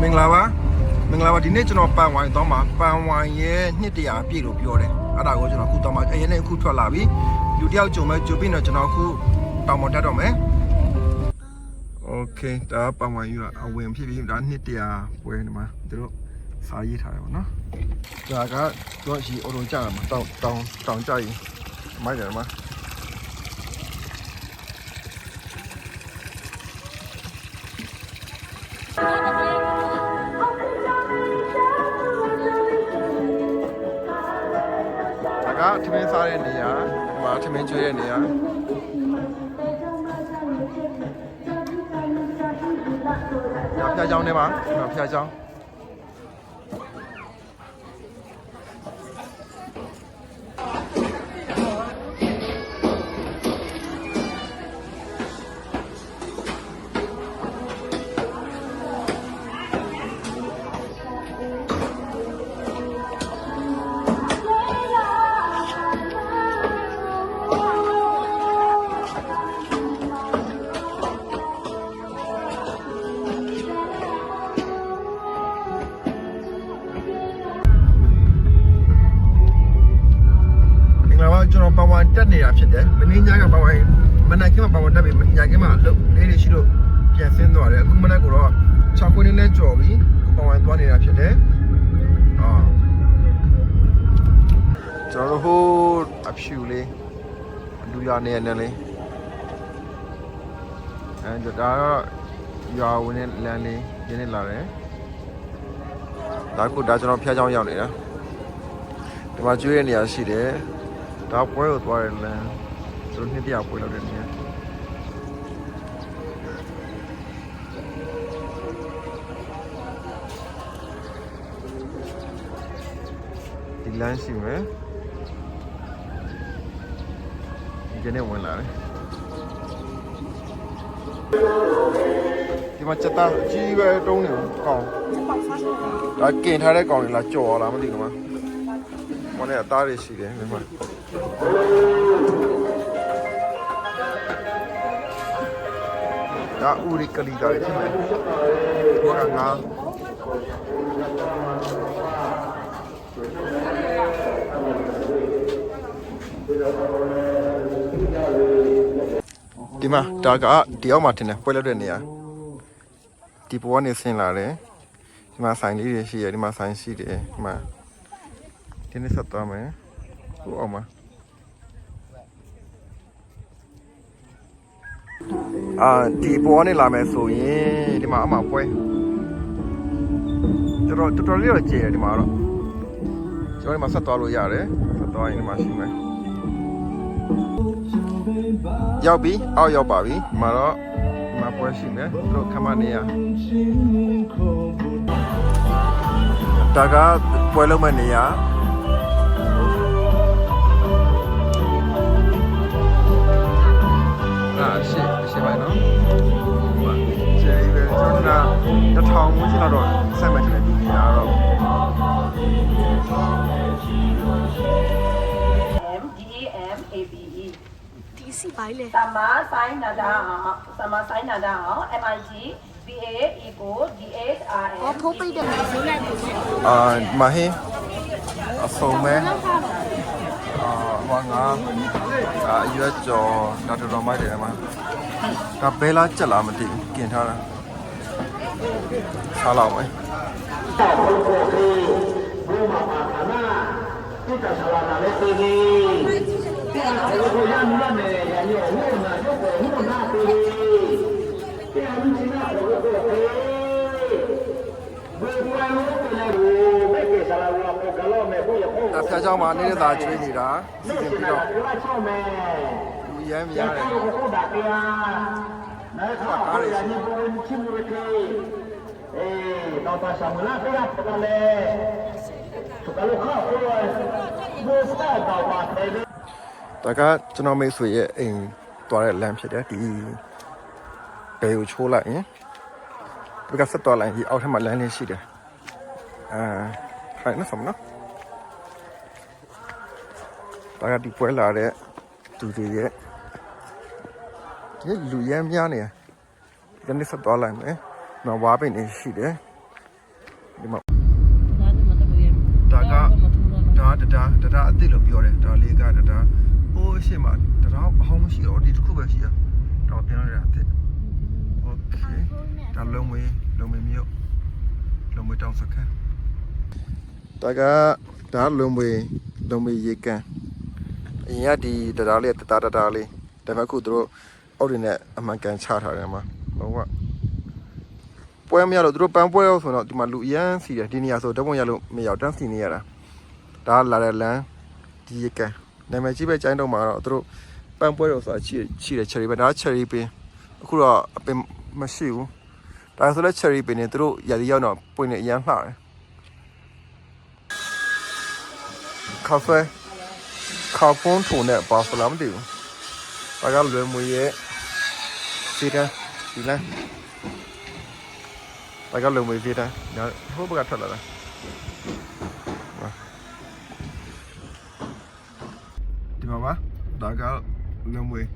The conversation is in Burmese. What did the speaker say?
မင်္ဂလာပါမင်္ဂလာပါဒီနေ့ကျွန်တော်ပန်ဝိုင်တော့မှာပန်ဝိုင်ရဲ့နှစ်တရာပြည့်လို့ပြောတယ်အဲ့ဒါကိုကျွန်တော်အခုတော့မှာအရင်နဲ့အခုထွက်လာပြီလူတယောက်ကြုံမဲ့ကြိုပြီးတော့ကျွန်တော်အခုတောင်ပေါ်တက်တော့မယ်โอเคဒါပန်ဝိုင်ယူအဝင်ဖြစ်ပြီးဒါနှစ်တရာပွဲဒီမှာသူတို့စာရေးထားတယ်ပေါ့နော်ဒါကတော့ရှိအော်ရုံကြာမှာတောင်တောင်တောင်ကြရင်မိုက်တယ်မှာ ကထမင်းစားတဲ့နေရာဒီမှာထမင်းကျွေးတဲ့နေရာဒါဖျားเจ้าနေမှာဒါဖျားเจ้า ကျွန်တော်ပဝါတက်နေတာဖြစ်တယ်မင်းညကပဝါမနက်ခင်းမှာပဝါတက်ပြီညခင်းမှာအလုပ်လေးတွေရှိလို့ပြန်ဆင်းသွားတယ်အခုမနက်ကတော့6ခွင်းနဲ့ကြော်ပြီးပဝါသွားနေတာဖြစ်တယ်အာကျွန်တော်တို့ဟိုအဖြူလေးလူရနေနေလေးအဲဒါကတော့ရွာဝင်တဲ့လမ်းလေးရင်းနေလာတယ်ဒါကုဒါကျွန်တော်ဖျားချောင်းရောက်နေတာဒီမှာကျွေးတဲ့နေရာရှိတယ် ဒါပွဲကိုသွားတယ်လမ်းသူတို့နှစ်တရပွဲလုပ်တဲ့နေရာဒီလမ်းရှိမယ်ဒီကနေဝင်လာတယ်ဒီမှာချက်သားအကြီးပဲတုံးနေကောင်ဒါကင်ထားတဲ့ကောင်တွေလားကြော်လာမသိဘူးကွာ ဟိုနဲ့အသားတွေရှိတယ်ဒီမှာဒါဥရိကလီတာဖြစ်မယ်ဟိုကငါဒီမှာဒါကဒီအောက်မှာထင်တယ်ပွဲလောက်တဲ့နေရာဒီပေါ်ကနေဆင်းလာတယ်ဒီမှာဆိုင်လေးတွေရှိတယ်ဒီမှာဆိုင်ရှိတယ်ဒီမှာ ဒီနေ့ဆက်သွားမယ်ဟိုအောက်မှာအာဒီပေါ်ကနေလာမယ်ဆိုရင်ဒီမှာအမှပွဲတော်တော်တော်တော်လေးတော့ကျယ်တယ်ဒီမှာတော့ကျွန်တော်ဒီမှာဆက်သွားလို့ရတယ်ဆက်သွားရင်ဒီမှာရှိမယ်ရောက်ပြီအောက်ရောက်ပါပြီဒီမှာတော့ဒီမှာပွဲရှိမယ်သူတို့ခမနေရဒါကပွဲလုံးမဲ့နေရ တော်ကတစ်ထောင်ဝန်းကျင်တော့ဆက်မှတ်တယ်ဒီနေရာတော့ M D A M A B E ဒီစီပိုင်းလေသမ္မာဆိုင်နာတာအောင်သမ္မာဆိုင်နာတာအောင် M I G B A equal D H R M ဟောဖိုးပိတ်တဲ့မှာဈေးလိုက်ပုံနဲ့အာဒီမှာဟင်းအဆုံမဲအာဟောငါအာအရွက်ကျော်ဒါတော်တော်မိုက်တယ်မှာဒါဘဲလားကြက်လားမသိဘူးกินထားတာ စားလောက်မယ် အဖျားเจ้าမှာနေတဲ့သားကျွေးနေတာစီစဉ်ပြီးတော့လူရမ်းများတယ် ကားတွေရှိဒါကကျွန်တော်မိတ်ဆွေရဲ့အိမ်သွားတဲ့လမ်းဖြစ်တယ်ဒီဘယ်ကိုချိုးလိုက်ရင်ဒီကဆက်သွားလိုက်ဒီအောက်ထပ်မှာလမ်းလေးရှိတယ်အာခိုင်နော်ဆမနော်ဒါကဒီပွဲလာတဲ့သူတွေရဲ့ဒီလူရမ်းများနေတယ် ဒီနေ့ဆက်သွားလိုက်မယ်နော်ဝါပိတ်နေရှိတယ် ဒီမှာ ဒါကမတဘူးရဲ့ ဒါက မထူတော့ ဒါတဒါတဒါအစ်စ်လို့ပြောတယ်ဒါလေးကတဒါဟိုးအရှိမတဒါအဟောင်းမရှိတော့ဒီတစ်ခုပဲရှိရတော့ပြန်ရတာအစ်စ်โอเคဒါလုံးဝေးလုံးဝေးမြို့လုံးဝေးတောင်စခန်းဒါကဒါလုံးဝေးလုံးဝေးရေကန်အရင်ကဒီတဒါလေးတဒါတဒါလေးဒါပေမဲ့အခုသူတို့အောက်တွေနဲ့အမှန်ကန်ချထားတယ်မှာ လုံးဝပွဲမရလို့သူတို့ပန်းပွဲရောက်ဆိုတော့ဒီမှာလူအရန်စီတယ်ဒီနေရာဆိုတော့ပုံရလို့မရောက်တန်းစီနေရတာဒါလာတဲ့လမ်းဒီရကန်နာမည်ကြီးပဲကျိုင်းတော့မှာတော့သူတို့ပန်းပွဲတော့ဆိုတာရှိရှိတယ် cherry ပဲဒါ cherry ပင်အခုတော့အပင်မရှိဘူးဒါဆိုလဲ cherry ပင်နေသူတို့ရာသီရောက်တော့ပွင့်နေအရန်လှတယ်ကာဖေကာဖွန်ထုံနဲ့ဘာဖလာမသိဘူးဒါကလွယ်မွေရဲ့စီတန်း ဒီလမ်းဒါကလွယ်မွေစီတန်းဒါဟိုဘက်ကထွက်လာတာဒီမှာပါဒါကလုံးဝေး